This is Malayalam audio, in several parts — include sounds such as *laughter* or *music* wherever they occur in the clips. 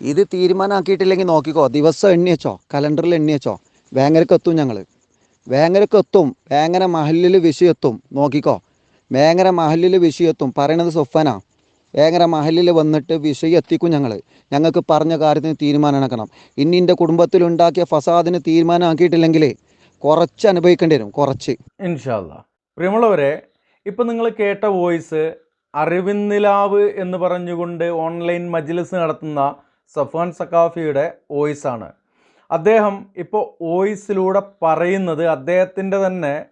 ഇത് തീരുമാനമാക്കിയിട്ടില്ലെങ്കിൽ നോക്കിക്കോ ദിവസം എണ്ണി വെച്ചോ കലണ്ടറിൽ എണ്ണി വെച്ചോ വേങ്ങരക്ക് എത്തും ഞങ്ങൾ വേങ്ങരക്ക് എത്തും വേങ്ങര മഹലിൽ വിഷു എത്തും നോക്കിക്കോ. വേങ്ങര മഹലിൽ വിഷു എത്തും പറയണത് സൊഫനാ. വേങ്ങര മഹലിൽ വന്നിട്ട് വിഷയം എത്തിക്കും ഞങ്ങൾ ഞങ്ങൾക്ക് പറഞ്ഞ കാര്യത്തിന് തീരുമാനം എടുക്കണം ഇനി എന്റെ കുടുംബത്തിലുണ്ടാക്കിയ ഫസാദിന് തീരുമാനമാക്കിയിട്ടില്ലെങ്കിൽ കുറച്ച് അനുഭവിക്കേണ്ടി വരും കുറച്ച്. ഇൻഷാല്ല പ്രിയമുള്ളവരെ ഇപ്പം നിങ്ങൾ കേട്ട വോയിസ് അറിവിന്നിലാവ് എന്ന് പറഞ്ഞുകൊണ്ട് ഓൺലൈൻ മജ്ലിസ് നടത്തുന്ന സഫാൻ സക്കാഫിയുടെ വോയിസാണ് അദ്ദേഹം ഇപ്പോൾ വോയിസിലൂടെ പറയുന്നത് അദ്ദേഹത്തിന്റെ തന്നെ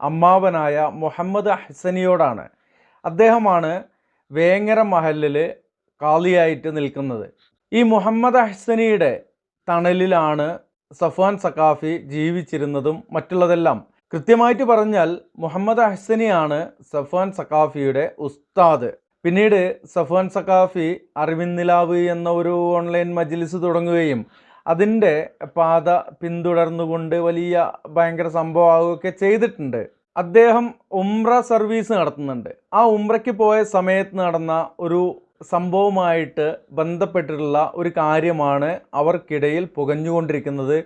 അമ്മാവനായ മുഹമ്മദ് ഹസനിയോടാണ്. അദ്ദേഹമാണ് വേങ്ങര മഹലിൽ കാളിയായിട്ട് നിൽക്കുന്നത്. ഈ മുഹമ്മദ് ഹസനിയുടെ തണലിലാണ് സഫാൻ സക്കാഫി ജീവിച്ചിരുന്നതും മറ്റുള്ളതെല്ലാം. കൃത്യമായിട്ട് പറഞ്ഞാൽ മുഹമ്മദ് ഹസനിയാണ് സഫാൻ സക്കാഫിയുടെ ഉസ്താദ്. പിന്നീട് സഫാൻ അറിവിൻ നിലാവ് എന്ന ഒരു ഓൺലൈൻ മജ്ലിസ് തുടങ്ങുകയും അതിന്റെ പാത പിന്തുടർന്നുകൊണ്ട് വലിയ ഭയങ്കര സംഭവമാവുകയൊക്കെ ചെയ്തിട്ടുണ്ട്. അദ്ദേഹം ഉംറ സർവീസ് നടത്തുന്നുണ്ട്. ആ ഉംറയ്ക്ക് പോയ സമയത്ത് നടന്ന ഒരു സംഭവമായിട്ട് ബന്ധപ്പെട്ടിട്ടുള്ള ഒരു കാര്യമാണ് അവർക്കിടയിൽ പുകഞ്ഞുകൊണ്ടിരിക്കുന്നത്.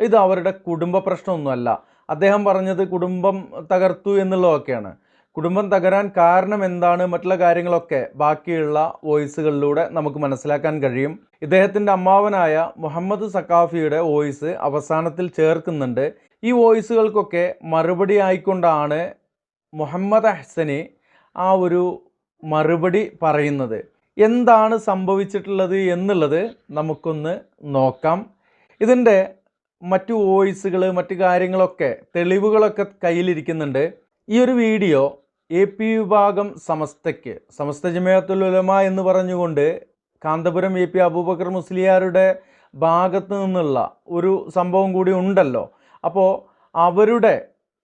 ഇത് അവരുടെ കുടുംബ പ്രശ്നമൊന്നുമല്ല. അദ്ദേഹം പറഞ്ഞത് കുടുംബം തകർത്തു എന്നുള്ളതൊക്കെയാണ്. കുടുംബം തകരാൻ കാരണം എന്താണ്? മറ്റുള്ള കാര്യങ്ങളൊക്കെ ബാക്കിയുള്ള വോയിസുകളിലൂടെ നമുക്ക് മനസ്സിലാക്കാൻ കഴിയും. ഇദ്ദേഹത്തിന്റെ അമ്മാവനായ മുഹമ്മദ് സക്കാഫിയുടെ വോയിസ് അവസാനത്തിൽ ചേർക്കുന്നുണ്ട്. ഈ വോയിസുകൾക്കൊക്കെ മറുപടി ആയിക്കൊണ്ടാണ് മുഹമ്മദ് അഹ്സനി ആ ഒരു മറുപടി പറയുന്നത്. എന്താണ് സംഭവിച്ചിട്ടുള്ളത് എന്നുള്ളത് നമുക്കൊന്ന് നോക്കാം. ഇതിന്റെ മറ്റു വോയിസുകൾ മറ്റു കാര്യങ്ങളൊക്കെ തെളിവുകളൊക്കെ കയ്യിലിരിക്കുന്നുണ്ട്. ഈ ഒരു വീഡിയോ എ പി വിഭാഗം സമസ്തയ്ക്ക് സമസ്ത ജമയത്തുൽ ഉലമ എന്ന് പറഞ്ഞുകൊണ്ട് കാന്തപുരം എ പി അബൂബക്കർ മുസ്ലിയാരുടെ ഭാഗത്തു നിന്നുള്ള ഒരു സംഭവം കൂടി ഉണ്ടല്ലോ. അപ്പോൾ അവരുടെ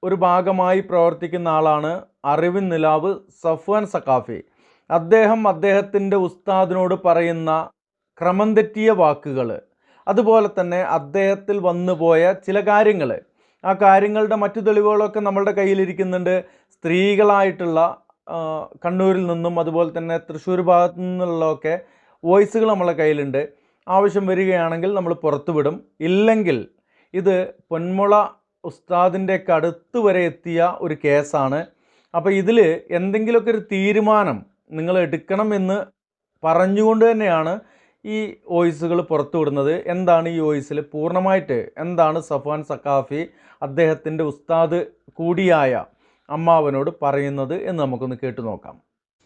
ഒരു ഭാഗമായി പ്രവർത്തിക്കുന്ന ആളാണ് അറിവിൻ നിലാവ് സഫ്വാൻ സക്കാഫി അദ്ദേഹം അദ്ദേഹത്തിന്റെ ഉസ്താദിനോട് പറയുന്ന ക്രമം തെറ്റിയ വാക്കുകൾ അതുപോലെ തന്നെ അദ്ദേഹത്തിൽ വന്നുപോയ ചില കാര്യങ്ങൾ ആ കാര്യങ്ങളുടെ മറ്റു തെളിവുകളൊക്കെ നമ്മളുടെ കയ്യിലിരിക്കുന്നുണ്ട്. സ്ത്രീകളായിട്ടുള്ള കണ്ണൂരിൽ നിന്നും അതുപോലെ തന്നെ തൃശ്ശൂർ ഭാഗത്തു നിന്നുള്ളതൊക്കെ വോയിസുകൾ നമ്മളെ കയ്യിലുണ്ട്. ആവശ്യം വരികയാണെങ്കിൽ നമ്മൾ പുറത്തുവിടും ഇല്ലെങ്കിൽ ഇത് പൊന്മുള ഉസ്താദിന്റെ അടുത്ത് വരെ എത്തിയ ഒരു കേസാണ്. അപ്പോൾ ഇതിൽ എന്തെങ്കിലുമൊക്കെ ഒരു തീരുമാനം നിങ്ങൾ എടുക്കണം എന്ന് പറഞ്ഞുകൊണ്ട് തന്നെയാണ് ഈ വോയിസുകൾ പുറത്തുവിടുന്നത് എന്താണ് ഈ വോയിസിൽ? പൂർണമായിട്ട് എന്താണ് സഫാൻ സക്കാഫി അദ്ദേഹത്തിന്റെ ഉസ്താദ് കൂടിയായ അമ്മാവനോട് പറയുന്നത് എന്ന് നമുക്കൊന്ന് കേട്ടു നോക്കാം.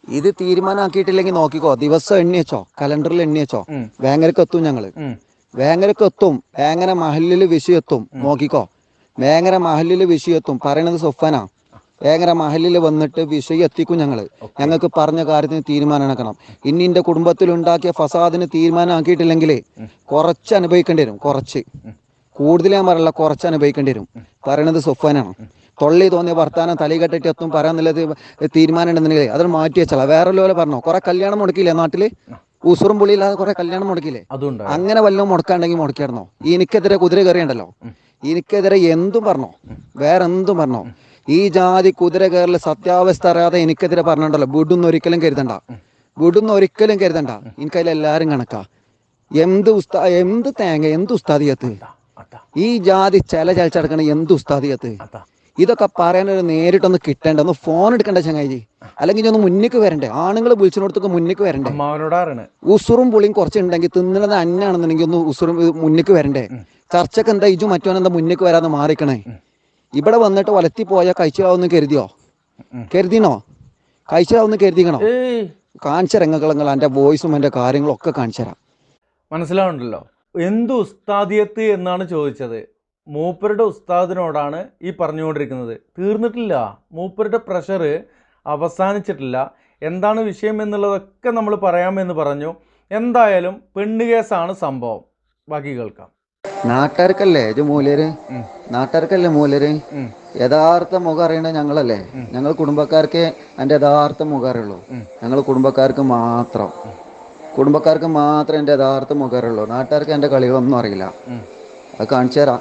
ഇത് തീരുമാനമാക്കിയിട്ടില്ലെങ്കിൽ നോക്കിക്കോ ദിവസം എണ്ണിയച്ചോ കലണ്ടറിൽ എണ്ണിയച്ചോ. വേങ്ങരക്ക് എത്തും ഞങ്ങൾ ഉം. വേങ്ങരക്ക് എത്തും വേങ്ങര മഹലിൽ വിഷു എത്തും നോക്കിക്കോ. വേങ്ങര മഹലിൽ വിഷു എത്തും പറയണത് സൊഫന. വേങ്ങര മഹലിൽ വന്നിട്ട് വിഷു എത്തിക്കും ഞങ്ങൾ ഞങ്ങൾക്ക് പറഞ്ഞ കാര്യത്തിന് തീരുമാനം എടുക്കണം ഇനി കുടുംബത്തിൽ ഉണ്ടാക്കിയ ഫസാദിന് തീരുമാനമാക്കിയിട്ടില്ലെങ്കിൽ കുറച്ച് അനുഭവിക്കേണ്ടി വരും കുറച്ച്. കൂടുതൽ ഞാൻ പറയല്ല കുറച്ച് അനുഭവിക്കേണ്ടി വരും. പറയണത് സൊഫാനാണ്. തൊള്ളി തോന്നിയ വർത്താനം തലകെട്ടിട്ട് എത്തും പറയാന്നുള്ളത് തീരുമാനം ഉണ്ടെന്നുണ്ടെങ്കിൽ അത് മാറ്റി വെച്ചാൽ വേറെ പോലെ പറഞ്ഞോ? കുറെ കല്യാണം മുടക്കിയില്ലേ നാട്ടിൽ? ഉസുറും പുള്ളിയില്ലാതെ കുറെ കല്യാണം മുടക്കിയില്ലേ? അങ്ങനെ വല്ലതും മുടക്കാണ്ടെങ്കിൽ മുടക്കിയായിരുന്നോ? എനിക്കെതിരെ കുതിര കയറിയുണ്ടല്ലോ. എനിക്കെതിരെ എന്തും പറഞ്ഞോ? വേറെ എന്തും പറഞ്ഞോ? ഈ ജാതി കുതിര കയറൽ സത്യാവസ്ഥ അറിയാതെ എനിക്കെതിരെ പറഞ്ഞിട്ടുണ്ടല്ലോ. വിടുന്ന ഒരിക്കലും കരുതണ്ട. വിടുന്ന ഒരിക്കലും കരുതണ്ട. എനിക്കതിൽ എല്ലാരും കണക്കാ. എന്ത് ഉസ്താ എന്ത് തേങ്ങ എന്ത് ഉസ്താദിയത്ത്? ഈ ജാതി ചില ചലച്ചടക്കണ എന്ത് ഉസ്താദിയത്ത് ഇതൊക്കെ പറയാനൊരു നേരിട്ടൊന്ന് കിട്ടേണ്ട ഒന്ന് ഫോൺ എടുക്കണ്ട ചങ്ങായി അല്ലെങ്കിൽ ഒന്ന് മുന്നിക്ക് വരണ്ടേ? ആണുങ്ങൾ വിളിച്ചിടത്തൊക്കെ മുന്നിക്ക് വരണ്ടേ? ഉസുറും പുളിയും കുറച്ചുണ്ടെങ്കിൽ തിന്നണത് അന്നാണെന്നുണ്ടെങ്കിൽ ഒന്ന് ഉസുറും മുന്നിക്ക് വരണ്ടേ? ചർച്ചക്ക് എന്താ ഇജു മറ്റോ എന്താ മുന്നിക്ക് വരാതെ മാറിക്കണേ? ഇവിടെ വന്നിട്ട് വലത്തി പോയാൽ കഴിച്ചാവുന്ന കരുതിയോ. കരുതിനോ കഴിച്ചാവുന്ന കരുതിക്കണോ? ഏയ്. കാണിച്ച രംഗങ്ങളെ എന്റെ വോയിസും എന്റെ കാര്യങ്ങളും ഒക്കെ കാണിച്ചു തരാം. മനസ്സിലാവുണ്ടല്ലോ എന്ത് ഉസ്താദിയത്ത് എന്നാണ് ചോദിച്ചത്? മൂപ്പരുടെ ഉസ്താദിനോടാണ് ഈ പറഞ്ഞുകൊണ്ടിരിക്കുന്നത്. തീർന്നിട്ടില്ല. മൂപ്പരുടെ പ്രഷർ അവസാനിച്ചിട്ടില്ല. എന്താണ് വിഷയം എന്നുള്ളതൊക്കെ നമ്മൾ പറയാമെന്ന് പറഞ്ഞു. എന്തായാലും പെണ്ണ് കേസാണ് സംഭവം. ബാക്കി കേൾക്കാം. നാട്ടുകാർക്കല്ലേ? ഇത് മൂലര്. നാട്ടുകാർക്കല്ലേ മൂലര്? യഥാർത്ഥ മുഖം അറിയണ ഞങ്ങളല്ലേ? ഞങ്ങൾ കുടുംബക്കാർക്ക് അതിന്റെ യഥാർത്ഥ മുഖം അറിയുള്ളൂ. ഞങ്ങൾ കുടുംബക്കാർക്ക് മാത്രം. കുടുംബക്കാർക്ക് മാത്രമേ എന്റെ യഥാർത്ഥ മുഖരുള്ളൂ നാട്ടുകാർക്ക് എന്റെ കളികളൊന്നും അറിയില്ല. അത് കാണിച്ചു തരാം.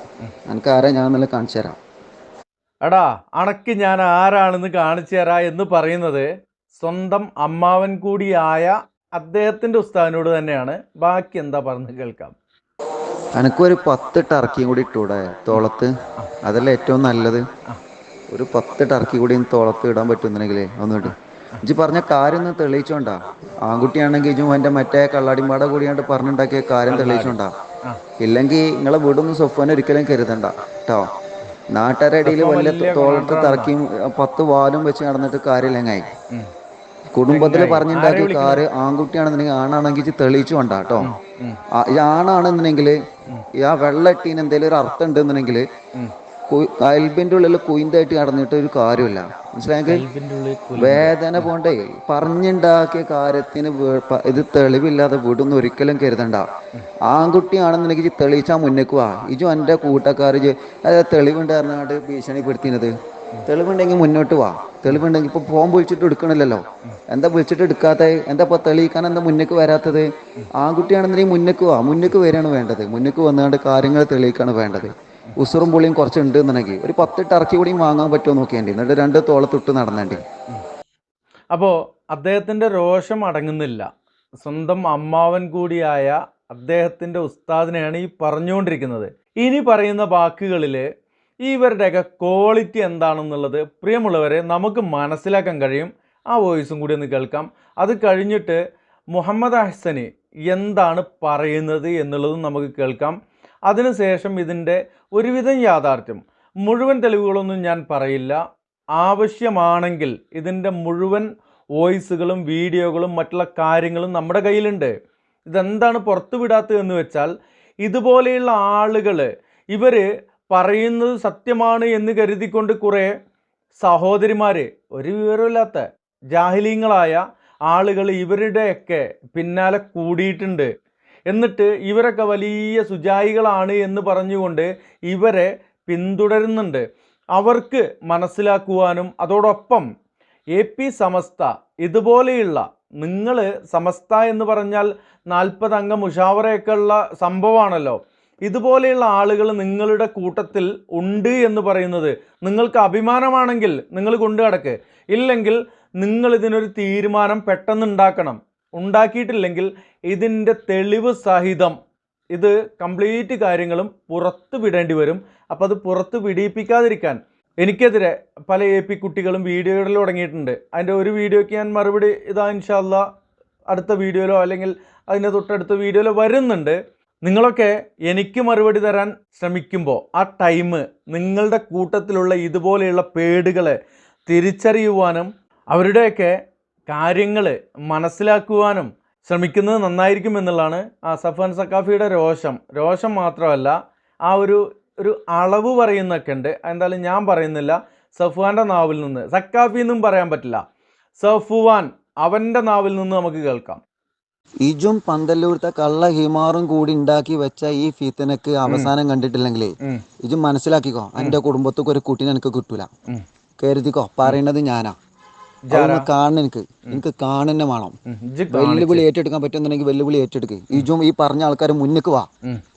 എനിക്ക് ആരാ ഞാൻ നല്ല കാണിച്ചു തരാം. എടാ അണക്ക് ഞാൻ ആരാണെന്ന് കാണിച്ചു തരാ എന്ന് പറയുന്നത് സ്വന്തം അമ്മാവൻ കൂടിയായ അദ്ദേഹത്തിന്റെ ഉസ്താദിനോട് തന്നെയാണ്. ബാക്കി എന്താ പറഞ്ഞ് കേൾക്കാം. എനിക്കൊരു പത്ത് ടർക്കിയും കൂടി ഇട്ടൂടെ തോളത്ത്? അതല്ലേ ഏറ്റവും നല്ലത്. ഒരു പത്ത് ടർക്കി കൂടി തോളത്ത് ഇടാൻ പറ്റുന്നുണ്ടെങ്കിലേ ഒന്നിട്ട് ഇജ്ജ് പറഞ്ഞ കാര്യം ഒന്ന് തെളിയിച്ചോണ്ടാ. ആൺകുട്ടിയാണെങ്കിൽ ഇജും എന്റെ മറ്റേ കള്ളാടിമ്പാട കൂടിയാണ്ട് പറഞ്ഞുണ്ടാക്കിയ കാര്യം തെളിയിച്ചോണ്ടാ. ഇല്ലെങ്കിൽ നിങ്ങളെ വീടൊന്നും സൊഫാൻ ഒരിക്കലും കരുതണ്ട കേട്ടോ നാട്ടുകാരുടെ ഇടയിൽ സൊഫാൻ വലിയ തോളത്ത് തറക്കിയും പത്ത് വാലും വെച്ച് നടന്നിട്ട് കാര്യമില്ലെങ്ങായി. കുടുംബത്തിൽ. പറഞ്ഞുണ്ടാക്കിയ? കാര് ആൺകുട്ടിയാണെന്നുണ്ടെങ്കിൽ ആണാണെങ്കിൽ തെളിയിച്ചു വേണ്ട കേട്ടോ ആണാണെന്നുണ്ടെങ്കിൽ ഈ ആ വെള്ള ഇട്ടീന് എന്തെങ്കിലും ഒരു അർത്ഥം ഉണ്ടെന്നുണ്ടെങ്കിൽ ഉം. അൽബിന്റെ ഉള്ളിൽ കുയിന്തായിട്ട് നടന്നിട്ട് ഒരു കാര്യമില്ല. മനസ്സിലായെങ്കിൽ വേദന പോണ്ടേ? പറഞ്ഞുണ്ടാക്കിയ കാര്യത്തിന് ഇത് തെളിവില്ലാതെ വിടുന്ന ഒരിക്കലും കരുതണ്ട. ആൺകുട്ടിയാണെന്നുണ്ടെങ്കിൽ ഇജ്ജ് തെളിയിച്ചാൽ മുന്നേക്ക് വാ. ഇജു എന്റെ കൂട്ടക്കാർ തെളിവുണ്ട് പറഞ്ഞാണ്ട് ഭീഷണിപ്പെടുത്തിയത് തെളിവുണ്ടെങ്കിൽ മുന്നോട്ട് വാ. തെളിവുണ്ടെങ്കിൽ ഇപ്പൊ ഫോൺ വിളിച്ചിട്ട് എടുക്കണില്ലല്ലോ. എന്താ വിളിച്ചിട്ട് എടുക്കാത്ത? എന്താ ഇപ്പൊ തെളിയിക്കാൻ എന്താ മുന്നേക്ക് വരാത്തത്? ആൺകുട്ടിയാണെന്നുണ്ടെങ്കിൽ മുന്നേക്ക് വാ. മുന്നേക്ക് വരികയാണ് വേണ്ടത്. മുന്നേക്ക് വന്നുകൊണ്ട് കാര്യങ്ങൾ തെളിയിക്കാണ് വേണ്ടത്. ഉസുറും പുളിയും കുറച്ച് ഉണ്ട് എന്നുണ്ടെങ്കിൽ ഒരു പത്തെട്ട് ഇറക്കി കൂടിയും വാങ്ങാൻ പറ്റുമോ നോക്കിയാണ്ടി. എന്നിട്ട് രണ്ട് തോളത്തൊട്ട് നടന്നേണ്ടി. അപ്പോൾ അദ്ദേഹത്തിന്റെ രോഷം അടങ്ങുന്നില്ല. സ്വന്തം അമ്മാവൻ കൂടിയായ അദ്ദേഹത്തിന്റെ ഉസ്താദിനെയാണ് ഈ പറഞ്ഞുകൊണ്ടിരിക്കുന്നത്. ഇനി പറയുന്ന വാക്കുകളിൽ ഇവരുടെയൊക്കെ ക്വാളിറ്റി എന്താണെന്നുള്ളത് പ്രിയമുള്ളവരെ നമുക്ക് മനസ്സിലാക്കാൻ കഴിയും. ആ വോയിസും കൂടി ഒന്ന് കേൾക്കാം. അത് കഴിഞ്ഞിട്ട് മുഹമ്മദ് അഹ്സന് എന്താണ് പറയുന്നത് എന്നുള്ളതും നമുക്ക് കേൾക്കാം. അതിനുശേഷം ഇതിന്റെ ഒരുവിധം യാഥാർത്ഥ്യം. മുഴുവൻ തെളിവുകളൊന്നും ഞാൻ പറയില്ല. ആവശ്യമാണെങ്കിൽ ഇതിന്റെ മുഴുവൻ വോയിസുകളും വീഡിയോകളും മറ്റുള്ള കാര്യങ്ങളും നമ്മുടെ കയ്യിലുണ്ട്. ഇതെന്താണ് പുറത്തു വിടാത്തത് എന്ന് വെച്ചാൽ ഇതുപോലെയുള്ള ആളുകൾ ഇവർ പറയുന്നത് സത്യമാണ് എന്ന് കരുതിക്കൊണ്ട് കുറേ സഹോദരിമാർ ഒരു വിവരമില്ലാത്ത ജാഹിലീങ്ങളായ ആളുകൾ ഇവരുടെയൊക്കെ പിന്നാലെ കൂടിയിട്ടുണ്ട്. എന്നിട്ട് ഇവരൊക്കെ വലിയ സുജായികളാണ് എന്ന് പറഞ്ഞുകൊണ്ട് ഇവരെ പിന്തുടരുന്നുണ്ട്. അവർക്ക് മനസ്സിലാക്കുവാനും അതോടൊപ്പം എ പി സമസ്ത ഇതുപോലെയുള്ള നിങ്ങൾ സമസ്ത എന്ന് പറഞ്ഞാൽ നാൽപ്പത് അംഗ മുഷാവറയൊക്കെ ഉള്ള സംഭവമാണല്ലോ. ഇതുപോലെയുള്ള ആളുകൾ നിങ്ങളുടെ കൂട്ടത്തിൽ ഉണ്ട് എന്ന് പറയുന്നത് നിങ്ങൾക്ക് അഭിമാനമാണെങ്കിൽ നിങ്ങൾ കൊണ്ടു കിടക്ക് ഇല്ലെങ്കിൽ നിങ്ങൾ ഇതിനൊരു തീരുമാനം പെട്ടെന്ന് ഉണ്ടാക്കണം ഉണ്ടാക്കിയിട്ടില്ലെങ്കിൽ ഇതിന്റെ തെളിവ് സഹിതം ഇത് കംപ്ലീറ്റ് കാര്യങ്ങളും പുറത്ത് വിടേണ്ടി വരും. അപ്പോൾ അത് പുറത്ത് വിടിയിപ്പിക്കാതിരിക്കാൻ എനിക്കെതിരെ പല എ പി കുട്ടികളും വീഡിയോകളിൽ തുടങ്ങിയിട്ടുണ്ട്. അതിന്റെ ഒരു വീഡിയോയ്ക്ക് ഞാൻ മറുപടി ഇതാ ഇൻഷാല്ല അടുത്ത വീഡിയോയിലോ അല്ലെങ്കിൽ അതിന്റെ തൊട്ടടുത്ത വീഡിയോയിലോ വരുന്നുണ്ട്. നിങ്ങളൊക്കെ എനിക്ക് മറുപടി തരാൻ ശ്രമിക്കുമ്പോൾ ആ ടൈം നിങ്ങളുടെ കൂട്ടത്തിലുള്ള ഇതുപോലെയുള്ള പേടുകളെ തിരിച്ചറിയുവാനും അവരുടെയൊക്കെ കാര്യങ്ങൾ മനസ്സിലാക്കുവാനും ശ്രമിക്കുന്നത് നന്നായിരിക്കും എന്നുള്ളതാണ് ആ സഫാൻ സക്കാഫിയുടെ രോഷം. രോഷം മാത്രമല്ല ആ ഒരു ഒരു അളവ് പറയുന്നൊക്കെ ഉണ്ട്. എന്തായാലും ഞാൻ പറയുന്നില്ല. സഫുവാന്റെ നാവിൽ നിന്ന് സക്കാഫി എന്നും പറയാൻ പറ്റില്ല. സഫുവാൻ അവന്റെ നാവിൽ നിന്ന് നമുക്ക് കേൾക്കാം. ഇജും പന്തല്ലൂർത്തെ കള്ള ഹിമാറും കൂടി ഉണ്ടാക്കി വെച്ച ഈ ഫീത്തനക്ക് അവസാനം കണ്ടിട്ടില്ലെങ്കിൽ ഇജും മനസ്സിലാക്കിക്കോ. എന്റെ കുടുംബത്തൊക്കെ ഒരു കുട്ടീനെ എനിക്ക് കിട്ടൂല. കരുതിക്കോ പറയണത് ഞാനാ. കാണണം എനിക്ക്. എനിക്ക് കാണന്നെ വേണം. വെല്ലുവിളി ഏറ്റെടുക്കാൻ പറ്റുന്നുണ്ടെങ്കിൽ വെല്ലുവിളി ഏറ്റെടുക്ക്. ഇജും ഈ പറഞ്ഞ ആൾക്കാർ മുന്നേക്ക് വാ.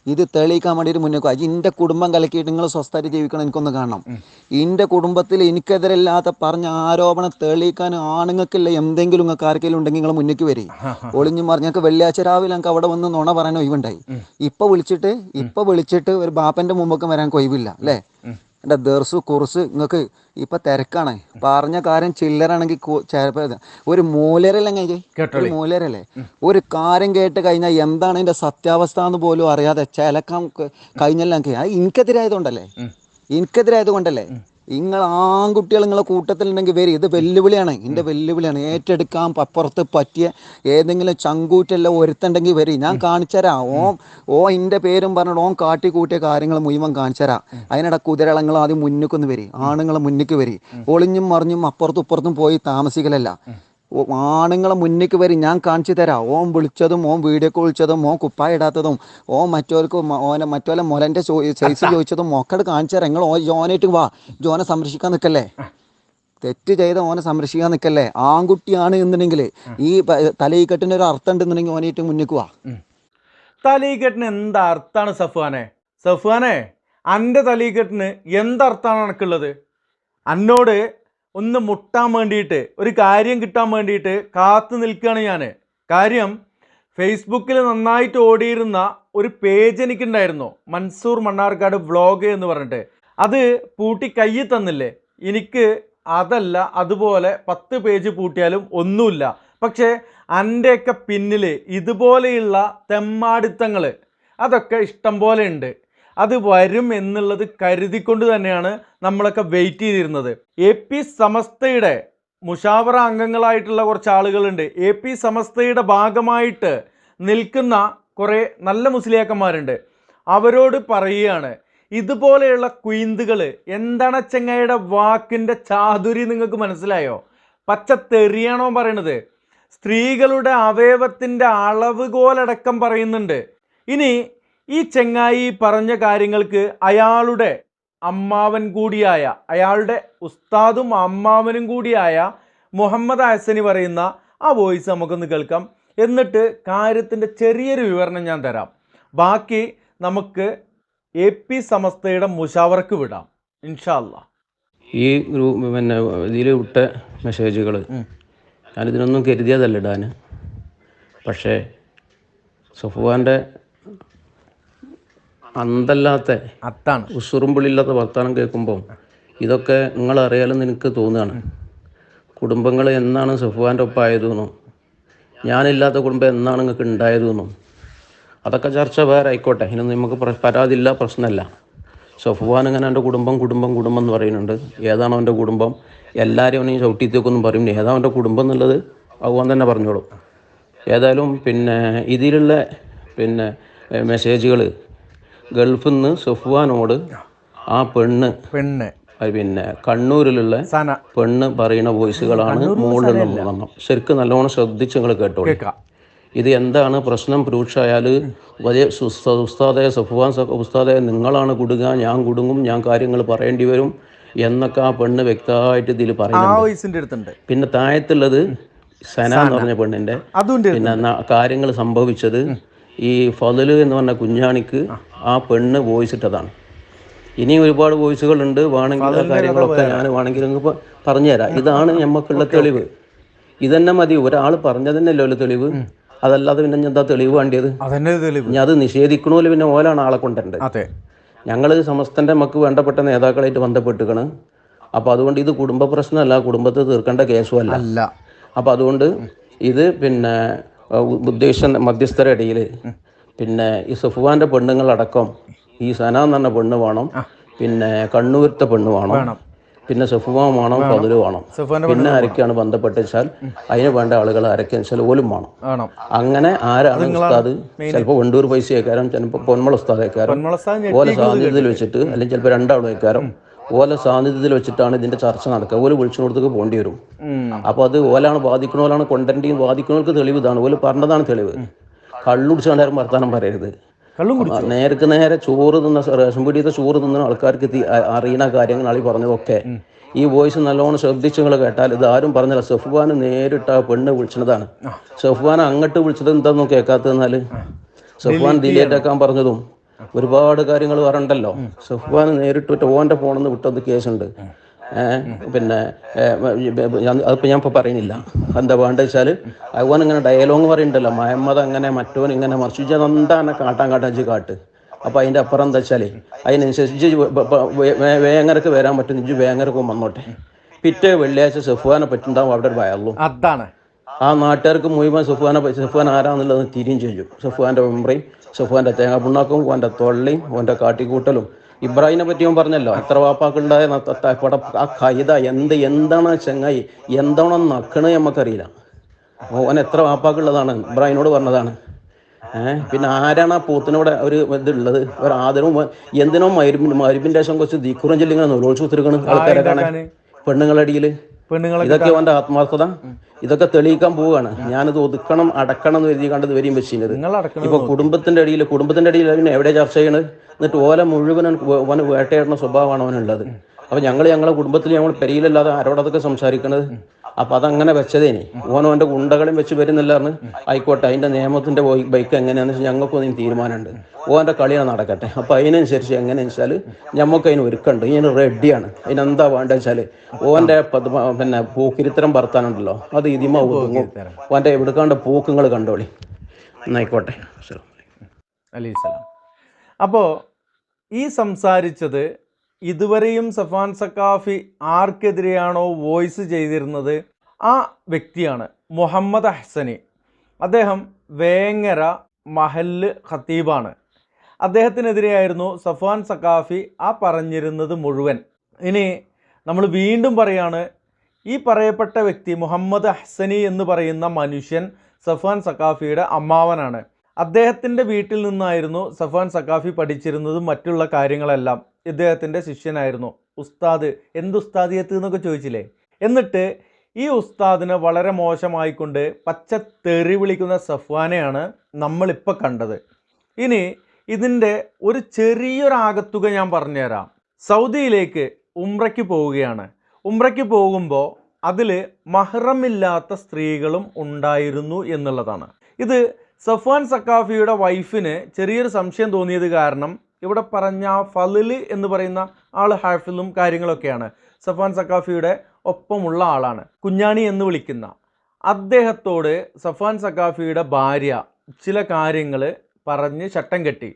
ഇത് തെളിയിക്കാൻ വേണ്ടിയിട്ട് മുന്നേക്ക് വാ. ഇന്റെ കുടുംബം കലക്കിയിട്ട് നിങ്ങൾ സ്വസ്ഥമായിട്ട് ജീവിക്കണം എനിക്കൊന്ന് കാണണം. ഇന്റെ കുടുംബത്തിൽ എനിക്കെതിരല്ലാത്ത പറഞ്ഞ ആരോപണം തെളിയിക്കാൻ ആണുങ്ങൾക്കില്ല എന്തെങ്കിലും നിങ്ങൾക്ക് ആർക്കെങ്കിലും ഉണ്ടെങ്കിൽ നിങ്ങൾ മുന്നേക്ക് വരി. ഒളിഞ്ഞു മറിഞ്ഞൊക്കെ വെള്ളിയാഴ്ച രാവിലെ ഞങ്ങൾക്ക് അവിടെ വന്ന് നുണ പറയാൻ ഒഴിവുണ്ടായി. ഇപ്പൊ വിളിച്ചിട്ട് ഇപ്പൊ വിളിച്ചിട്ട് ഒരു ബാപ്പന്റെ മുമ്പൊക്കെ വരാൻ കൊയ്വില്ല അല്ലേ? ഉം. ദർസ് കുറിസ് നിങ്ങൾക്ക് ഇപ്പൊ തിരക്കാണ്. പറഞ്ഞ കാര്യം ചില്ലറാണെങ്കിൽ ചിലപ്പോ ഒരു മൂലരല്ലേ ഒരു മൂലരല്ലേ? ഒരു കാര്യം കേട്ട് കഴിഞ്ഞാൽ എന്താണ് അതിന്റെ സത്യാവസ്ഥ എന്ന് പോലും അറിയാതെ ചിലക്കാൻ കഴിഞ്ഞല്ലേ എനിക്ക് എനിക്കെതിരായതുകൊണ്ടല്ലേ. എനിക്കെതിരായത് കൊണ്ടല്ലേ നിങ്ങൾ ആൺകുട്ടികൾ നിങ്ങളെ കൂട്ടത്തിലുണ്ടെങ്കിൽ വരും ഇത് വെല്ലുവിളിയാണ്. ഇതിന്റെ വെല്ലുവിളിയാണ്. ഏറ്റെടുക്കാൻ അപ്പുറത്ത് പറ്റിയ ഏതെങ്കിലും ചങ്കൂറ്റെല്ലാം ഒരുത്തുണ്ടെങ്കിൽ വരും ഞാൻ കാണിച്ചുതരാം ഓ ഓ ഇന്റെ പേരും പറഞ്ഞു ഓം കാട്ടി കൂട്ടിയ കാര്യങ്ങൾ മുഴുവൻ കാണിച്ചുതരാം അതിനിടെ കുതിരളങ്ങൾ ആദ്യം മുന്നിക്കൊന്ന് വരും. ആണുങ്ങളെ മുന്നിക്ക് വരും. ഒളിഞ്ഞും മറിഞ്ഞും അപ്പുറത്തും ഇപ്പുറത്തും പോയി താമസിക്കലല്ല. ആണുങ്ങളെ മുന്നിലേക്ക് വരും ഞാൻ കാണിച്ചു തരാം. ഓൻ വിളിച്ചതും ഓൻ വീഡിയോ കോൾ വിളിച്ചതും ഓൻ കുപ്പായ ഇടാത്തതും ഓൻ മറ്റവർക്ക് ഓനെ മറ്റോലെ മുലന്റെ സൈസ് *laughs* ചോദിച്ചതും മൊക്കട് കാണിച്ചു തരാം. നിങ്ങൾ ഓ ജോനായിട്ട് വാ. ജോനെ സംരക്ഷിക്കാൻ നിൽക്കല്ലേ? തെറ്റ് ചെയ്ത ഓനെ സംരക്ഷിക്കാൻ നിൽക്കല്ലേ? ആൺകുട്ടിയാണ് എന്നുണ്ടെങ്കിൽ ഈ തലയിക്കെട്ടിന് ഒരു അർത്ഥം ഉണ്ടെന്നുണ്ടെങ്കിൽ ഓനായിട്ട് മുന്നിക്ക് വാ. തലയിക്കെട്ടിന് എന്താ അർത്ഥമാണ് സഫുവാനെ? സഫുവാനെ അന്റെ തലയിക്കെട്ടിന് എന്തർത്ഥാണ് എനിക്കുള്ളത് എന്നോട് ഒന്ന് മുട്ടാൻ വേണ്ടിയിട്ട് ഒരു കാര്യം കിട്ടാൻ വേണ്ടിയിട്ട് കാത്തു നിൽക്കുകയാണ് ഞാൻ കാര്യം ഫേസ്ബുക്കിൽ നന്നായിട്ട് ഓടിയിരുന്ന ഒരു പേജ് എനിക്കുണ്ടായിരുന്നു. മൻസൂർ മണ്ണാർക്കാട് വ്ളോഗ് എന്ന് പറഞ്ഞിട്ട്. അത് പൂട്ടി കയ്യിൽ തന്നില്ലേ? എനിക്ക് അതല്ല അതുപോലെ പത്ത് പേജ് പൂട്ടിയാലും ഒന്നുമില്ല. പക്ഷേ അന്റെയൊക്കെ പിന്നിൽ ഇതുപോലെയുള്ള തെമ്മാടിത്തങ്ങൾ അതൊക്കെ ഇഷ്ടം പോലെ ഉണ്ട്. അത് വരും എന്നുള്ളത് കരുതിക്കൊണ്ട് തന്നെയാണ് നമ്മളൊക്കെ വെയിറ്റ് ചെയ്തിരുന്നത്. എ പി സമസ്തയുടെ മുഷാവറ അംഗങ്ങളായിട്ടുള്ള കുറച്ച് ആളുകളുണ്ട്. എ പി സമസ്തയുടെ ഭാഗമായിട്ട് നിൽക്കുന്ന കുറേ നല്ല മുസ്ലിയാക്കന്മാരുണ്ട്. അവരോട് പറയുകയാണ് ഇതുപോലെയുള്ള കുയിന്തുകൾ എന്താണ് ചെങ്ങയുടെ വാക്കിന്റെ ചാതുരി നിങ്ങൾക്ക് മനസ്സിലായോ? പച്ച തെറിയാണോ പറയണത്? സ്ത്രീകളുടെ അവയവത്തിന്റെ അളവ് കോലടക്കം പറയുന്നുണ്ട്. ഇനി ഈ ചെങ്ങായി പറഞ്ഞ കാര്യങ്ങൾക്ക് അയാളുടെ അമ്മാവൻ കൂടിയായ അയാളുടെ ഉസ്താദും അമ്മാവനും കൂടിയായ മുഹമ്മദ് ഹസനി പറയുന്ന ആ വോയിസ് നമുക്കൊന്ന് കേൾക്കാം. എന്നിട്ട് കാര്യത്തിന്റെ ചെറിയൊരു വിവരണം ഞാൻ തരാം. ബാക്കി നമുക്ക് എ പി സമസ്തയുടെ മുഷാവർക്ക് വിടാം. ഇൻഷാല്ല ഈ ഗ്രൂപ്പ് പിന്നെ ഇതിൽ വിട്ട മെസ്സേജുകൾ ഞാനിതിനൊന്നും കരുതിയതല്ല ഇടാൻ. പക്ഷേ സഫുവാന്റെ അന്തല്ലാത്ത അത്താണ്. ഉസുറുമ്പുള്ളില്ലാത്ത വർത്തമാനം കേൾക്കുമ്പോൾ ഇതൊക്കെ നിങ്ങൾ അറിയാലെന്ന് എനിക്ക് തോന്നുകയാണ് കുടുംബങ്ങൾ എന്നാണ് സഫുവാന്റെ ഒപ്പം ആയതെന്നും ഞാനില്ലാത്ത കുടുംബം എന്നാണ് നിങ്ങൾക്ക് ഉണ്ടായതെന്നും അതൊക്കെ ചർച്ച വേറെ ആയിക്കോട്ടെ. ഇനി നമുക്ക് പ്ര- പരാതിയില്ല പ്രശ്നമല്ല സഫുവാൻ ഇങ്ങനെ എന്റെ കുടുംബം കുടുംബം കുടുംബം എന്ന് പറയുന്നുണ്ട്. ഏതാണ് അവന്റെ കുടുംബം? എല്ലാവരും അവനെയും ചവിട്ടിത്തേക്കൊന്നും പറയും. ഏതാ അവന്റെ കുടുംബം എന്നുള്ളത് ഭഗവാൻ തന്നെ പറഞ്ഞോളും. ഏതായാലും പിന്നെ ഇതിലുള്ള പിന്നെ മെസ്സേജുകൾ ഗൾഫിൽ നിന്ന് സഫ്വാനോട് ആ. പെണ്ണ് പെണ്ണ്. പിന്നെ കണ്ണൂരിലുള്ള പെണ്ണ് പറയുന്ന വോയിസുകളാണ് മുകളിൽ വന്നു ശരിക്കും നല്ലോണം ശ്രദ്ധിച്ച് നിങ്ങൾ കേട്ടോ ഇത് എന്താണ് പ്രശ്നം? പ്രൂക്ഷായാൽ വലിയ ഉസ്താദയ ഉസ്താദെ സഫുവാൻ സ- ഉസ്താദെ നിങ്ങളാണ് കുടുങ്ങുക ഞാൻ കുടുങ്ങും ഞാൻ കാര്യങ്ങൾ പറയേണ്ടി വരും എന്നൊക്കെ ആ പെണ്ണ് വ്യക്തമായിട്ട് ഇതിൽ പറയുന്നുണ്ട്. പിന്നെ താഴത്തുള്ളത് സന എന്ന് പറഞ്ഞ പെണ്ണിന്റെ പിന്നെ കാര്യങ്ങൾ സംഭവിച്ചത് ഈ ഫതിൽ എന്ന് പറഞ്ഞ കുഞ്ഞാണിക്ക് ആ. പെണ്ണ് വോയിസ് ഇട്ടതാണ്. ഇനിയും ഒരുപാട് വോയിസുകളുണ്ട് വേണമെങ്കിൽ കാര്യങ്ങളൊക്കെ ഞാൻ വേണമെങ്കിൽ നിങ്ങൾക്ക് പറഞ്ഞുതരാം. ഇതാണ് നമുക്കുള്ള തെളിവ്. ഇതന്നെ മതി. ഒരാൾ പറഞ്ഞതന്നെയല്ലോ തെളിവ്? അതല്ലാതെ പിന്നെ എന്താ തെളിവ് വേണ്ടിയത്? ഇനി അത് നിഷേധിക്കണമല്ലോ പിന്നെ ഓലാണ് ആളെ കൊണ്ടുണ്ട് ഞങ്ങൾ സമസ്തന്റെ നമുക്ക് വേണ്ടപ്പെട്ട നേതാക്കളായിട്ട് ബന്ധപ്പെട്ടുകണ് അപ്പോൾ അതുകൊണ്ട് ഇത് കുടുംബ പ്രശ്നമല്ല. കുടുംബത്തെ തീർക്കേണ്ട കേസും അല്ല. അല്ല അപ്പോൾ അതുകൊണ്ട് ഇത് പിന്നെ ഉദ്ദേശ മധ്യസ്ഥരുടെ ഇടയിൽ പിന്നെ ഈ സുഫുവാന്റെ പെണ്ണുങ്ങളടക്കം ഈ സന എന്ന് പറഞ്ഞ പെണ്ണ് വേണം. പിന്നെ കണ്ണൂരത്തെ പെണ്ണ് വേണം. പിന്നെ സഫുവാൻ വേണം പതിൽ വേണം. പിന്നെ ആരൊക്കെയാണ് ബന്ധപ്പെട്ട് വെച്ചാൽ അതിന് വേണ്ട ആളുകൾ ആരൊക്കെ വെച്ചാൽ ഓലും വേണം. അങ്ങനെ ആരാണ് ഉസ്താദ്? ചിലപ്പോൾ വണ്ടൂർ പൈസ അയക്കാരം ചിലപ്പോൾ പൊന്മള ഉസ്താദ് പൊന്മുളസ്ഥാൻ ഓല സാന്നിധ്യത്തിൽ വെച്ചിട്ട് അല്ലെങ്കിൽ ചിലപ്പോൾ രണ്ടാളും ഓല സാന്നിധ്യത്തിൽ വെച്ചിട്ടാണ് ഇതിന്റെ ചർച്ച നടക്കുക. ഓല വിളിച്ചിടത്തേക്ക് പോകേണ്ടി വരും. അപ്പൊ അത് ഓലാണ് ബാധിക്കണോലാണ് കൊണ്ടന്റെയും ബാധിക്കണവർക്ക് തെളിവ് ഇതാണ്. ഓല പറഞ്ഞതാണ് തെളിവ്. കള്ളുടിച്ചുകൊണ്ടാരും വർത്താനം പറയരുത്. നേരക്ക് നേർക്ക് നേരെ ചോറ് തിന്ന റേഷൻ പീടിയത്തെ ചോറ് തിന്ന ആൾക്കാർക്ക് അറിയുന്ന കാര്യങ്ങൾ ആളി പറഞ്ഞതൊക്കെ. ഈ വോയിസ് നല്ലോണം ശ്രദ്ധിച്ച് നിങ്ങൾ കേട്ടാൽ ഇത് ആരും പറഞ്ഞില്ല. സഫ്വാൻ നേരിട്ട് ആ പെണ്ണ് വിളിച്ചതാണ്. സഫ്വാൻ അങ്ങോട്ട് വിളിച്ചത് എന്താണെന്നും കേൾക്കാത്തതെന്നാൽ സഫ്വാൻ ഡിലേറ്റ് ആക്കാൻ പറഞ്ഞതും. ഒരുപാട് കാര്യങ്ങൾ പറയണ്ടല്ലോ സഫ്വാൻ നേരിട്ട് ഓന്റെ നിന്ന് വിട്ടത് കേസുണ്ട് ഉണ്ട്. പിന്നെ അതിപ്പോൾ ഞാൻ ഇപ്പോൾ പറയുന്നില്ല. എന്താ വേണ്ടത് വെച്ചാൽ അവൻ ഇങ്ങനെ ഡയലോഗ് പറയുന്നുണ്ടല്ലോ മഹമ്മദ് അങ്ങനെ മറ്റോൻ ഇങ്ങനെ മറിച്ച് എന്താണ് കാട്ടാൻ കാട്ടാൻ വെച്ച് കാട്ട്. അപ്പോൾ അതിന്റെ അപ്പുറം എന്താ വെച്ചാൽ അതിനനുസരിച്ച് വേങ്ങരക്ക് വരാൻ പറ്റും. ഇജ്ജ് വേങ്ങരക്കും വന്നോട്ടെ. പിറ്റേ വെള്ളിയാഴ്ച സഫ്വാനെ പറ്റുണ്ടാവും അവിടെ ഒരു വയറുള്ളൂ അതാണ്. ആ നാട്ടുകാർക്ക് മുഴുവൻ സഫ്വാനെ സഫ്വാൻ സുഫാൻ ആരാന്നുള്ളത് തിരിയും ചെയ്യും. സഫ്വാന്റെ ഉമ്രയും സുഫാന്റെ തേങ്ങ പുണ്ണാക്കും ഓന്റെ തൊള്ളിയും ഓന്റെ കാട്ടിക്കൂട്ടലും. ഇബ്രാഹിമിനെ പറ്റി ഞാൻ പറഞ്ഞല്ലോ എത്ര വാപ്പാക്കുണ്ടായ ആ കൈത എന്ത് എന്താണ് ചെങ്ങായി എന്താണോ നക്കണ് നമുക്കറിയില്ല ഓൻ എത്ര വാപ്പാക്കുള്ളതാണ് ഇബ്രാഹിമിനോട് പറഞ്ഞതാണ്. ഏഹ് പിന്നെ ആരാണ് ആ പൂത്തിനോടെ ഒരു ഇതുള്ളത്? ഒരു ആദരവും എന്തിനോ മരുമിന്റെ ശേഷം കുറച്ച് ദീക്കുറം ചെല്ലിങ്ങനെ നൊലോത്സവം തീർക്കണം ആൾക്കാരെ കാണാൻ. പെണ്ണുങ്ങളുടെ അടിയിൽ പെണ്ണുങ്ങളെ ഇതൊക്കെ അവന്റെ ആത്മാർത്ഥത. ഇതൊക്കെ തെളിയിക്കാൻ പോവുകയാണ്. ഞാനിത് ഒതുക്കണം അടക്കണം എന്ന് എഴുതി കണ്ടത് വരെയും വെച്ചിരുന്നത് ഇപ്പൊ കുടുംബത്തിന്റെ അടിയിൽ കുടുംബത്തിന്റെ അടിയിൽ അവന് എവിടെ ചർച്ച ചെയ്യണത് എന്നിട്ട് ഓല മുഴുവൻ വേട്ടയാടുന്ന സ്വഭാവമാണ് അവനുള്ളത് അപ്പൊ ഞങ്ങൾ ഞങ്ങളുടെ കുടുംബത്തിൽ ഞങ്ങൾ പെരിയിലല്ലാതെ ആരോടതൊക്കെ സംസാരിക്കണത്? അപ്പൊ അതങ്ങനെ വെച്ചതേനി. ഓനോ എന്റെ ഗുണ്ടകളും വെച്ച് വരുന്നില്ലാന്ന് ആയിക്കോട്ടെ അതിന്റെ നിയമത്തിന്റെ ബൈക്ക് എങ്ങനെയാന്ന് വെച്ചാൽ ഞങ്ങൾക്കൊന്നും തീരുമാനമുണ്ട്. ഓന്റെ കളിയാണ് നടക്കട്ടെ. അപ്പൊ അതിനനുസരിച്ച് എങ്ങനെയാ വെച്ചാൽ ഞമ്മക്ക് അതിന് ഒരുക്കുണ്ട് ഇതിന് റെഡിയാണ് അതിനെന്താ വേണ്ടത് വെച്ചാൽ ഓന്റെ പിന്നെ പൂക്കിരിത്തരം ഭർത്താനുണ്ടല്ലോ അത് ഇതിമ ഓന്റെ എവിടുക്കാണ്ട് പൂക്കുങ്ങൾ കണ്ടോളി. എന്നായിക്കോട്ടെ ശരി അലൈഹിസ്സലാം അപ്പോൾ ഈ സംസാരിച്ചത് ഇതുവരെയും സഫാൻ സക്കാഫി ആർക്കെതിരെയാണോ വോയിസ് ചെയ്തിരുന്നത്? ആ വ്യക്തിയാണ് മുഹമ്മദ് അഹ്സനി. അദ്ദേഹം വേങ്ങര മഹല്ല് ഖത്തീബാണ്. അദ്ദേഹത്തിനെതിരെയായിരുന്നു സഫാൻ സക്കാഫി ആ പറഞ്ഞിരുന്നത് മുഴുവൻ. ഇനി നമ്മൾ വീണ്ടും പറയാണ് ഈ പറയപ്പെട്ട വ്യക്തി മുഹമ്മദ് അഹ്സനി എന്ന് പറയുന്ന മനുഷ്യൻ സഫാൻ സക്കാഫിയുടെ അമ്മാവനാണ്. അദ്ദേഹത്തിന്റെ വീട്ടിൽ നിന്നായിരുന്നു സഫാൻ സക്കാഫി പഠിച്ചിരുന്നതും മറ്റുള്ള കാര്യങ്ങളെല്ലാം. ഇദ്ദേഹത്തിന്റെ ശിഷ്യനായിരുന്നു. ഉസ്താദ് എന്ത് ഉസ്താദിയത്ത്? എന്നൊക്കെ ചോദിച്ചില്ലേ? എന്നിട്ട് ഈ ഉസ്താദിനെ വളരെ മോശമായിക്കൊണ്ട് പച്ച തെറി വിളിക്കുന്ന സഫ്വാനെയാണ് നമ്മളിപ്പോൾ കണ്ടത്. ഇനി ഇതിന്റെ ഒരു ചെറിയൊരാകത്തുക ഞാൻ പറഞ്ഞുതരാം. സൗദിയിലേക്ക് ഉംറയ്ക്ക് പോവുകയാണ്. ഉംറയ്ക്ക് പോകുമ്പോൾ അതിൽ മഹ്റമില്ലാത്ത സ്ത്രീകളും ഉണ്ടായിരുന്നു എന്നുള്ളതാണ്. ഇത് സഫ്വാൻ സക്കാഫിയുടെ വൈഫിന് ചെറിയൊരു സംശയം തോന്നിയത് കാരണം ഇവിടെ പറഞ്ഞ ഫലിൽ എന്ന് പറയുന്ന ആൾ ഹാഫിലും കാര്യങ്ങളൊക്കെയാണ്. സഫാൻ സക്കാഫിയുടെ ഒപ്പമുള്ള ആളാണ്. കുഞ്ഞാണി എന്ന് വിളിക്കുന്ന അദ്ദേഹത്തോട് സഫാൻ സക്കാഫിയുടെ ഭാര്യ ചില കാര്യങ്ങൾ പറഞ്ഞ് ചട്ടം കെട്ടി.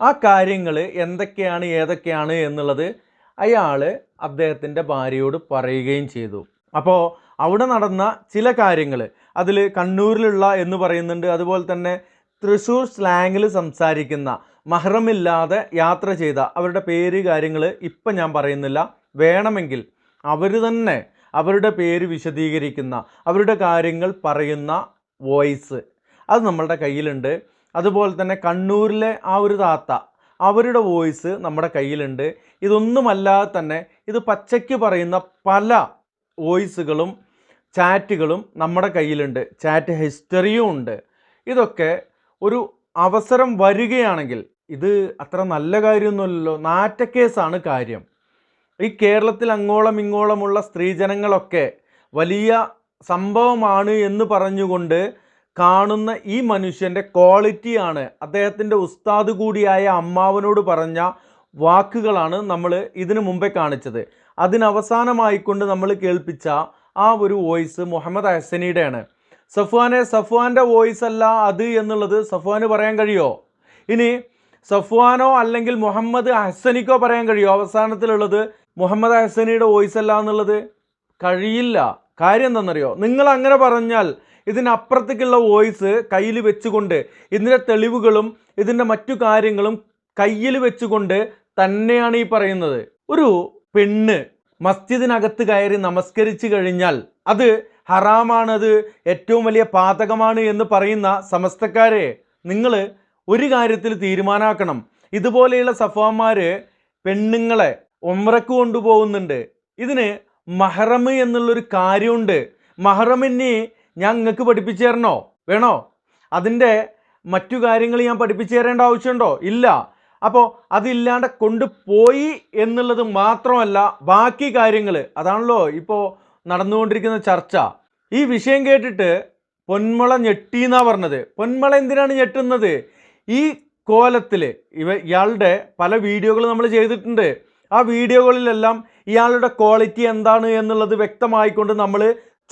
ആ കാര്യങ്ങൾ എന്തൊക്കെയാണ് ഏതൊക്കെയാണ് എന്നുള്ളത് അയാൾ അദ്ദേഹത്തിന്റെ ഭാര്യയോട് പറയുകയും ചെയ്തു. അപ്പോൾ അവിടെ നടന്ന ചില കാര്യങ്ങൾ അതിൽ കണ്ണൂരിലുള്ള എന്ന് പറയുന്നുണ്ട് അതുപോലെ തന്നെ തൃശ്ശൂർ സ്ലാങ്ങിൽ സംസാരിക്കുന്ന മഹ്റമില്ലാതെ യാത്ര ചെയ്ത അവരുടെ പേര് കാര്യങ്ങൾ ഇപ്പം ഞാൻ പറയുന്നില്ല. വേണമെങ്കിൽ അവർ തന്നെ അവരുടെ പേര് വിശദീകരിക്കുന്ന അവരുടെ കാര്യങ്ങൾ പറയുന്ന വോയിസ് അത് നമ്മളുടെ കയ്യിലുണ്ട്. അതുപോലെ തന്നെ കണ്ണൂരിലെ ആ ഒരു താത്ത അവരുടെ വോയിസ് നമ്മുടെ കയ്യിലുണ്ട്. ഇതൊന്നുമല്ലാതെ തന്നെ ഇത് പച്ചയ്ക്ക് പറയുന്ന പല വോയിസുകളും ചാറ്റുകളും നമ്മുടെ കയ്യിലുണ്ട്. ചാറ്റ് ഹിസ്റ്ററിയും ഉണ്ട്. ഇതൊക്കെ ഒരു അവസരം വരികയാണെങ്കിൽ ഇത് അത്ര നല്ല കാര്യമൊന്നുമല്ലല്ലോ. നാറ്റക്കേസാണ് കാര്യം. ഈ കേരളത്തിൽ അങ്ങോളം ഇങ്ങോളമുള്ള സ്ത്രീജനങ്ങളൊക്കെ വലിയ സംഭവമാണ് എന്ന് പറഞ്ഞുകൊണ്ട് കാണുന്ന ഈ മനുഷ്യന്റെ ക്വാളിറ്റിയാണ്. അദ്ദേഹത്തിന്റെ ഉസ്താദ് കൂടിയായ അമ്മാവനോട് പറഞ്ഞ വാക്കുകളാണ് നമ്മൾ ഇതിനു മുമ്പേ കാണിച്ചത്. അതിനവസാനമായിക്കൊണ്ട് നമ്മൾ കേൾപ്പിച്ച ആ ഒരു വോയിസ് മുഹമ്മദ് ഹസനിയുടെയാണ് സഫ്വാനെ സഫ്വാന്റെ വോയിസ് അല്ല അത് എന്നുള്ളത് സഫ്വാന് പറയാൻ കഴിയുമോ ഇനി സഫ്വാനോ അല്ലെങ്കിൽ മുഹമ്മദ് ഹസനിക്കോ പറയാൻ കഴിയുമോ? അവസാനത്തിലുള്ളത് മുഹമ്മദ് ഹസനിയുടെ വോയിസ് അല്ല എന്നുള്ളത് കഴിയില്ല. കാര്യം എന്താണെന്നറിയോ? നിങ്ങൾ അങ്ങനെ പറഞ്ഞാൽ ഇതിനപ്പുറത്തേക്കുള്ള വോയിസ് കയ്യിൽ വെച്ചുകൊണ്ട് ഇതിന്റെ തെളിവുകളും ഇതിന്റെ മറ്റു കാര്യങ്ങളും കയ്യിൽ വെച്ചുകൊണ്ട് തന്നെയാണ് ഈ പറയുന്നത്. ഒരു പെണ്ണ് മസ്ജിദിനകത്ത് കയറി നമസ്കരിച്ചു കഴിഞ്ഞാൽ അത് ഹറാമാണത് ഏറ്റവും വലിയ പാതകമാണ് എന്ന് പറയുന്ന സമസ്തക്കാരെ നിങ്ങൾ ഒരു കാര്യത്തിൽ തീരുമാനമാക്കണം ഇതുപോലെയുള്ള സഫാന്മാർ പെണ്ണുങ്ങളെ ഒമ്രക്ക് കൊണ്ടുപോകുന്നുണ്ട്. ഇതിന് മഹറമ് എന്നുള്ളൊരു കാര്യമുണ്ട്. മഹറമിനെ ഞാൻ നിങ്ങൾക്ക് പഠിപ്പിച്ചു തരണോ? വേണോ? അതിന്റെ മറ്റു കാര്യങ്ങൾ ഞാൻ പഠിപ്പിച്ചു തരേണ്ട ആവശ്യമുണ്ടോ? ഇല്ല. അപ്പോൾ അതില്ലാണ്ട് കൊണ്ടുപോയി എന്നുള്ളത് മാത്രമല്ല ബാക്കി കാര്യങ്ങൾ അതാണല്ലോ ഇപ്പോൾ നടന്നുകൊണ്ടിരിക്കുന്ന ചർച്ച. ഈ വിഷയം കേട്ടിട്ട് പൊന്മള എന്നാണ് പറഞ്ഞത്. പൊന്മള എന്തിനാണ് ഞെട്ടുന്നത്? ഈ കോലത്തിൽ ഇവ ഇയാളുടെ പല വീഡിയോകൾ നമ്മൾ ചെയ്തിട്ടുണ്ട്. ആ വീഡിയോകളിലെല്ലാം ഇയാളുടെ ക്വാളിറ്റി എന്താണ് എന്നുള്ളത് വ്യക്തമായിക്കൊണ്ട് നമ്മൾ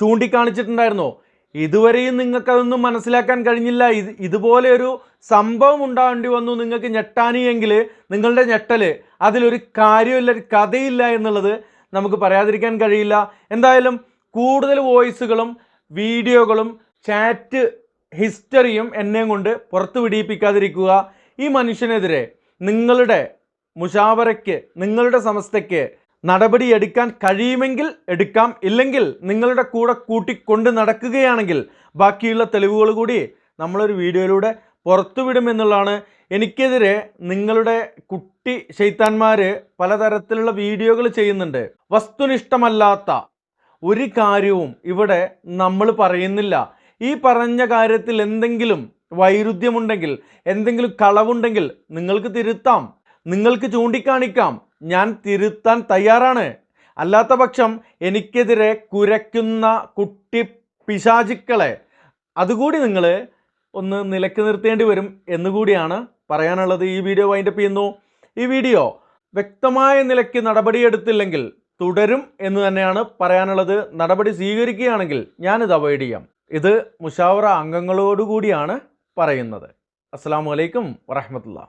ചൂണ്ടിക്കാണിച്ചിട്ടുണ്ടായിരുന്നു. ഇതുവരെയും നിങ്ങൾക്കതൊന്നും മനസ്സിലാക്കാൻ കഴിഞ്ഞില്ല. ഇത് ഇതുപോലെ ഒരു സംഭവം ഉണ്ടാകേണ്ടി വന്നു നിങ്ങൾക്ക് ഞെട്ടാനിയെങ്കിൽ നിങ്ങളുടെ ഞെട്ടൽ അതിലൊരു കാര്യമില്ല ഒരു കഥയില്ല എന്നുള്ളത് നമുക്ക് പറയാതിരിക്കാൻ കഴിയില്ല. എന്തായാലും കൂടുതൽ വോയിസുകളും വീഡിയോകളും ചാറ്റ് ഹിസ്റ്ററിയും എന്നെയും കൊണ്ട് പുറത്തു വിടിയിപ്പിക്കാതിരിക്കുക. ഈ മനുഷ്യനെതിരെ നിങ്ങളുടെ മുഷാവറയ്ക്ക് നിങ്ങളുടെ സമസ്തയ്ക്ക് നടപടി എടുക്കാൻ കഴിയുമെങ്കിൽ എടുക്കാം. ഇല്ലെങ്കിൽ നിങ്ങളുടെ കൂടെ കൂട്ടിക്കൊണ്ട് നടക്കുകയാണെങ്കിൽ ബാക്കിയുള്ള തെളിവുകൾ കൂടി നമ്മളൊരു വീഡിയോയിലൂടെ പുറത്തുവിടുമെന്നുള്ളതാണ് എനിക്കെതിരെ നിങ്ങളുടെ കുട്ടി ശൈത്താന്മാർ പലതരത്തിലുള്ള വീഡിയോകൾ ചെയ്യുന്നുണ്ട്. വസ്തുനിഷ്ഠമല്ലാത്ത ഒരു കാര്യവും ഇവിടെ നമ്മൾ പറയുന്നില്ല. ഈ പറഞ്ഞ കാര്യത്തിൽ എന്തെങ്കിലും വൈരുദ്ധ്യമുണ്ടെങ്കിൽ എന്തെങ്കിലും കളവുണ്ടെങ്കിൽ നിങ്ങൾക്ക് തിരുത്താം. നിങ്ങൾക്ക് ചൂണ്ടിക്കാണിക്കാം. ഞാൻ തിരുത്താൻ തയ്യാറാണ്. അല്ലാത്ത പക്ഷം എനിക്കെതിരെ കുരയ്ക്കുന്ന കുട്ടി പിശാചിക്കളെ അതുകൂടി നിങ്ങൾ ഒന്ന് നിലയ്ക്ക് നിർത്തേണ്ടി വരും എന്നുകൂടിയാണ് പറയാനുള്ളത് ഈ വീഡിയോ വൈൻഡപ്പ് ചെയ്യുന്നു. ഈ വീഡിയോ വ്യക്തമായ നിലയ്ക്ക് നടപടിയെടുത്തില്ലെങ്കിൽ തുടരും എന്ന് തന്നെയാണ് പറയാനുള്ളത്. നടപടി സ്വീകരിക്കുകയാണെങ്കിൽ ഞാനിത് അവോയ്ഡ് ചെയ്യാം. ഇത് മുഷാവറ അംഗങ്ങളോടുകൂടിയാണ് പറയുന്നത്. അസ്സാം വലൈക്കും വറഹമത്തുള്ള